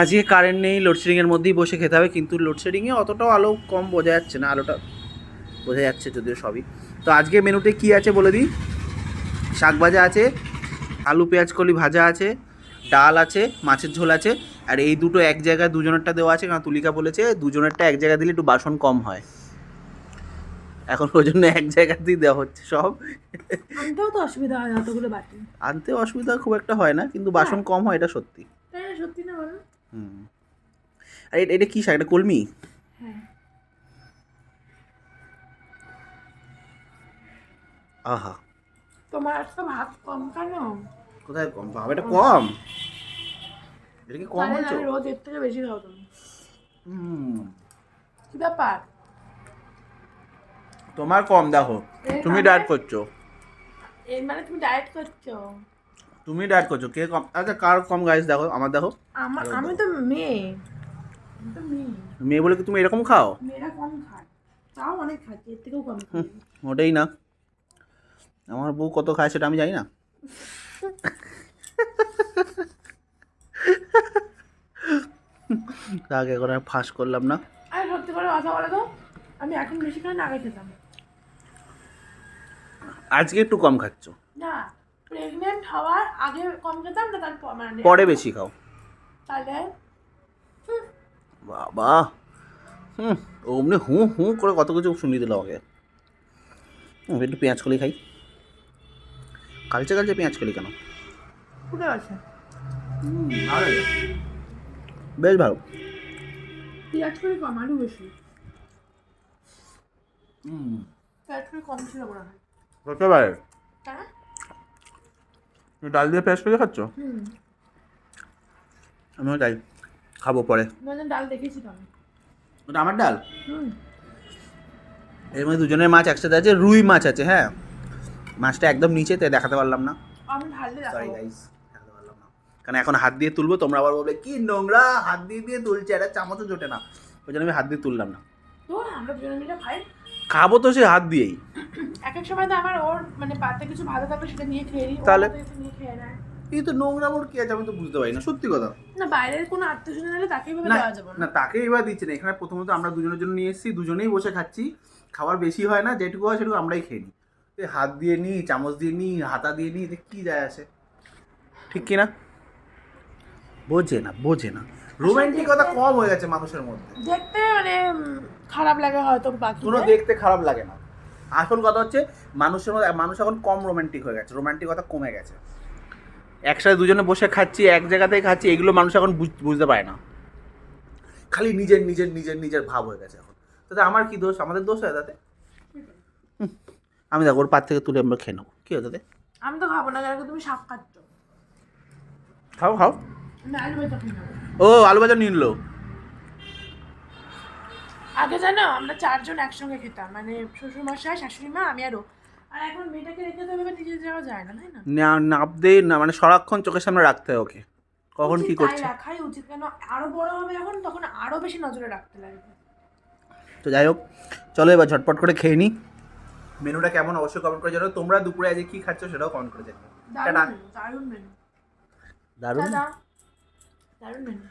আজকে কারেন্ট নেই লোডশেডিংয়ের মধ্যেই বসে খেতে হবে কিন্তু লোডশেডিংয়ে অতটাও আলো কম বোঝা যাচ্ছে না আলোটা বোঝা যাচ্ছে যদিও সবই। তো আজকে মেনুতে কি আছে বলে দিই? শাক ভাজা আছে আলু পেঁয়াজ কলি ভাজা আছে ডাল আছে মাছের ঝোল আছে আর এই দুটো এক জায়গায় দুজনেরটা দেওয়া আছে কারণ তুলিকা বলেছে দুজনেরটা এক জায়গায় দিলে একটু বাসন কম হয়। এখন ওই জন্য এক জায়গাতেই দেওয়া হচ্ছে সব। আনতেও তো অসুবিধা হয় অতগুলো বাটি আনতে অসুবিধা খুব একটা হয় না কিন্তু বাসন কম হয় এটা সত্যি। সত্যি না বলো? হুম। আর এটা- কি শাক? এটা কলমি? হ্যাঁ। আহা। তোমার তো ভাত কম কেন? কোথায় কম? বাবা এটা কম। এটা কি কম আমি রোজ এর থেকে বেশি খাও তুমি হুম। কি ব্যাপার? তোমার কম দেখো। তুমি? ডায়েট করছ। এই মানে তুমি ডায়েট করছ? তুমি ডায়েট করছ কে কম আচ্ছা কার কম গাইস দেখো আমার দেখো। আমার আমি তো মেয়ে। আমি তো মেয়ে। বলে কি তুমি এরকম খাও? মেয়েরা কম খায়। তাও অনেক খাচ্ছে এর থেকেও কম খায়। ওটাই না। আমার বউ কত খায় সেটা আমি জানি না। আগে করে আর ফাঁস করলাম না। আর সত্যি করে কথা বলো তো আমি এখন বেশি খাই না আগে খেতাম। আজকে একটু কম খাচ্ছ। না। প্রেগনেন্ট হওয়ার আগে কম খেতাম না তারপর মানে পরে বেশি খাও। তাহলে বাবা হুম অমনি হু হু করে কত কিছু শুনিয়ে দিল আমাকে। একটু পেঁয়াজ কলি খাই। কালচে কালচে পেঁয়াজ কলি কেন? ফুটে গেছে। বেশ ভালো। পেঁয়াজ করে কম আলু বেশি। হুম। পেঁয়াজ করে কম ছিল মনে হয়। একেবারে হ্যাঁ? তুমি ডাল দিয়ে পেঁয়াজ করে খাচ্ছ? আমিও তাই খাব পরে। মানে ডাল দেখেছি তো ওটা আমার ডাল? এর মধ্যে দুজনের মাছ একসাথে আছে রুই মাছ আছে হ্যাঁ। মাছটা একদম নিচে তাই দেখাতে পারলাম না। সরি দেখাবো। গাইস দেখাতে পারলাম না। কারণ এখন হাত দিয়ে তুলবো তোমরা আবার বলবে কি নোংরা হাত দিয়ে দিয়ে তুলছে এটা চামচও জোটে না। ওই জন্য আমি হাত দিয়ে তুললাম না। তো আমরা দুজনে মিলে খাই। খাব তো সে হাত দিয়েই। এক এক সময় তো আমার ওর মানে পাতে কিছু ভালো থাকলে সেটা নিয়ে খেয়ে নিই তাহলে? নিয়ে খেয়ে নেয়। এই তো নোংরা মোর কি আছে আমি তো বুঝতে পারি না সত্যি কথা। না বাইরের কোনো আত্মীয় স্বজন হলে তাকে এভাবে দেওয়া যাবে না। তাকে এবার দিচ্ছে না। এখানে প্রথমত আমরা দুজনের জন্য নিয়ে এসেছি দুজনেই বসে খাচ্ছি। খাবার বেশি হয় না যেটুকু হয় সেটুকু আমরাই খেয়ে নিই। হাত দিয়ে নিই চামচ দিয়ে নিই হাতা দিয়ে নিই কী যায় আসে? ঠিক কি না বোঝে না বোঝে না। রোমান্টিকতা কম হয়ে গেছে মানুষের মধ্যে। দেখতে মানে খারাপ লাগে হয়তো বাকি কোনো দেখতে খারাপ লাগে না। আসল কথা হচ্ছে মানুষের মধ্যে মানুষ এখন কম রোমান্টিক হয়ে গেছে রোমান্টিকতা কমে গেছে। একসাথে দুজনে বসে খাচ্ছি এক জায়গাতেই খাচ্ছি এগুলো মানুষ এখন বুঝ- বুঝতে পারে না। খালি নিজের নিজের নিজের নিজের ভাব হয়ে গেছে এখন। তাতে আমার কি দোষ? আমাদের দোষ হয় তাতে? আমি দেখো ওর পাত থেকে তুলে আমরা খেয়ে নেব। কী হয় আমি তো খাব না কারণ তুমি শাক খাচ্ছ খাও খাও। ও আলু ভাজা নিয়ে নিলো। আগে জানো আমরা চারজন একসঙ্গে খেতাম। মানে শ্বশুর মশাই শাশুড়ি মা আমি আরও আর এখন মেয়েটাকে রেখে তো এভাবে নিজে যাওয়া যায় না তাই না? না নাপ না মানে সারাক্ষণ চোখের সামনে রাখতে হয় ওকে। কখন কি করছে? রাখাই উচিত কেন আরও বড় হবে এখন তখন আরও বেশি নজরে রাখতে লাগবে। তো যাই হোক চলো এবার ঝটপট করে খেয়ে নিই মেনুটা কেমন অবশ্যই কমেন্ট করে জানাও। তোমরা দুপুরে আজকে কি খাচ্ছ সেটাও কমেন্ট করে জানিও। দারুণ মেনু দারুণ দারুণ? মেনু